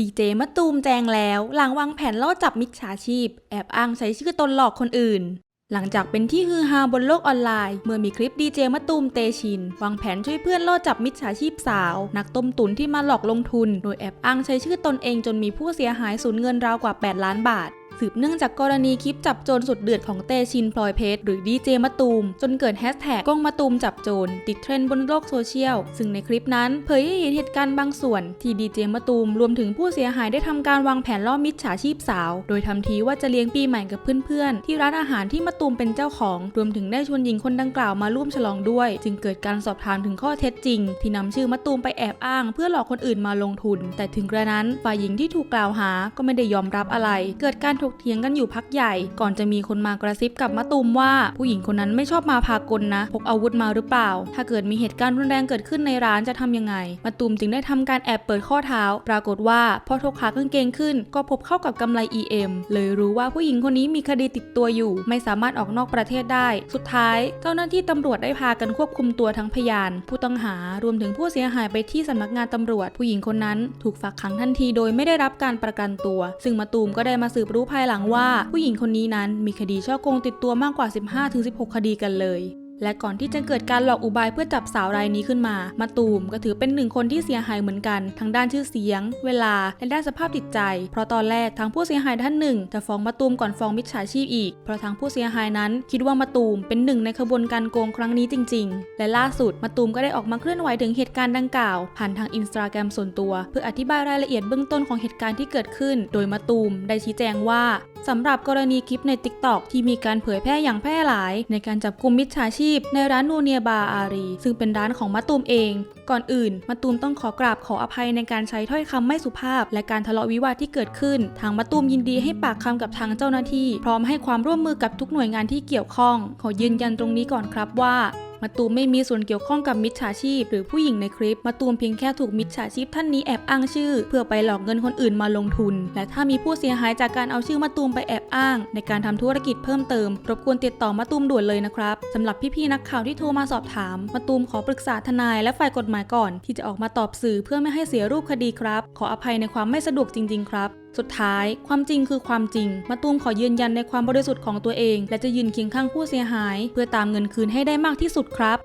ดีเจมะตูมแจงแล้วหลังวางแผนล่อจับมิจฉาชีพ แอบอ้างใช้ชื่อตนหลอกคนอื่น หลังจากเป็นที่ฮือฮาบนโลกออนไลน์ เมื่อมีคลิปดีเจมะตูมเตชิน วางแผนช่วยเพื่อนล่อจับมิจฉาชีพสาว นักต้มตุ๋นที่มาหลอกลงทุน โดยแอบอ้างใช้ชื่อตนเองจนมีผู้เสียหายสูญเงินราวกว่า 8 ล้านบาท สืบเนื่องจากกรณีคลิปจับโจรสุดเดือดของเตชินพลอยเพชรหรือดีเจมะตูม จนเกิดแฮชแท็กก้องมะตูมจับโจรติดเทรนด์บนโลกโซเชียล ซึ่งในคลิปนั้นเผยให้เห็นเหตุการณ์บางส่วน ที่ดีเจมะตูมรวมถึงผู้เสียหายได้ทำการวางแผนล่อมิจฉาชีพสาว โดยทำทีว่าจะเลี้ยงปีใหม่กับเพื่อนๆ ที่ร้านอาหารที่มะตูมเป็นเจ้าของ รวมถึงได้ชวนหญิงคนดังกล่าวมาร่วมฉลองด้วย จึงเกิดการสอบถามถึงข้อเท็จจริง ที่นำชื่อมะตูมไปแอบอ้าง เพื่อหลอกคนอื่นมาลงทุน แต่ถึงกระนั้นฝ่ายหญิงที่ถูกกล่าวหาก็ไม่ได้ยอมรับอะไร เกิดการถกเถียงกันอยู่พักใหญ่ ก่อนจะมีคนมากระซิบกับมะตูมว่า ผู้หญิงคนนั้นไม่ชอบมาพากลนะ พกอาวุธมาหรือเปล่า ถ้าเกิดมีเหตุการณ์รุนแรงเกิดขึ้นในร้านจะทำยังไงมะตูมจึงได้ทำการแอบเปิดข้อเท้า ปรากฏว่าพอถกขากางเกงขึ้น ก็พบเข้ากับกำไล EM เลยรู้ว่าผู้หญิงคนนี้มีคดีติดตัวอยู่ ไม่สามารถออกนอกประเทศได้ สุดท้าย เจ้าหน้าที่ตำรวจได้พากันควบคุมตัวทั้งพยาน ผู้ต้องหารวมถึงผู้เสียหายไปที่สำนักงานตำรวจ ผู้หญิงคนนั้น ถูกฝากขังทันทีโดยไม่ได้รับการประกันตัว ซึ่งมะตูมก็ได้มาสืบรู้ภายหลังว่าผู้หญิงคนนี้นั้นมีคดีช่อโกงติดตัวมากกว่า 15-16 คดีกันเลย และก่อนที่จะเกิดการหลอกอุบายเพื่อจับสาวรายนี้ขึ้นมา มาตูมก็ถือเป็นหนึ่งคนที่เสียหายเหมือนกัน ทั้งด้านชื่อเสียง เวลา และด้านสภาพจิตใจ เพราะตอนแรกทางผู้เสียหายท่านหนึ่ง จะฟ้องมาตูมก่อนฟ้องมิจฉาชีพอีก เพราะทางผู้เสียหายนั้น คิดว่ามาตูมเป็นหนึ่งในขบวนการโกงครั้งนี้จริง ๆ และล่าสุดมาตูมก็ได้ออกมาเคลื่อนไหวถึงเหตุการณ์ดังกล่าว ผ่านทางอินสตาแกรมส่วนตัว เพื่ออธิบายรายละเอียดเบื้องต้นของเหตุการณ์ที่เกิดขึ้น โดยมาตูมได้ชี้แจงว่า สำหรับกรณีคลิปใน TikTok ที่มีการเผยแพร่อย่างแพร่หลาย ในการจับกลุ่มมิจฉาชีพ ในร้านนูเนียบาอารี ซึ่งเป็นร้านของมะตูมเอง ก่อนอื่นมะตูมต้องขอกราบขออภัยในการใช้ถ้อยคำไม่สุภาพ และการทะเลาะวิวาทที่เกิดขึ้น ทางมะตูมยินดีให้ปากคำกับทางเจ้าหน้าที่ พร้อมให้ความร่วมมือกับทุกหน่วยงานที่เกี่ยวข้อง ขอยืนยันตรงนี้ก่อนครับว่า มาตูมไม่มีส่วนเกี่ยวข้องกับมิจฉาชีพ หรือผู้หญิงในคลิป มาตูมเพียงแค่ถูกมิจฉาชีพท่านนี้แอบอ้างชื่อ เพื่อไปหลอกเงินคนอื่นมาลงทุน และถ้ามีผู้เสียหายจากการเอาชื่อมาตูมไปแอบอ้าง ในการทำธุรกิจเพิ่มเติม รบกวนติดต่อมาตูมด่วนเลยนะครับสำหรับพี่ๆนักข่าวที่โทรมาสอบถาม มาตูมขอปรึกษาทนายและฝ่ายกฎหมายก่อน ที่จะออกมาตอบสื่อเพื่อไม่ให้เสียรูปคดีครับ ขออภัยในความไม่สะดวกจริง ๆ ครับ สุดท้าย ความจริงคือความจริงมาตูมขอยืนยันในความบริสุทธิ์ของตัวเอง และจะยืนเคียงข้างผู้เสียหาย เพื่อตามเงินคืนให้ได้มากที่สุดครับ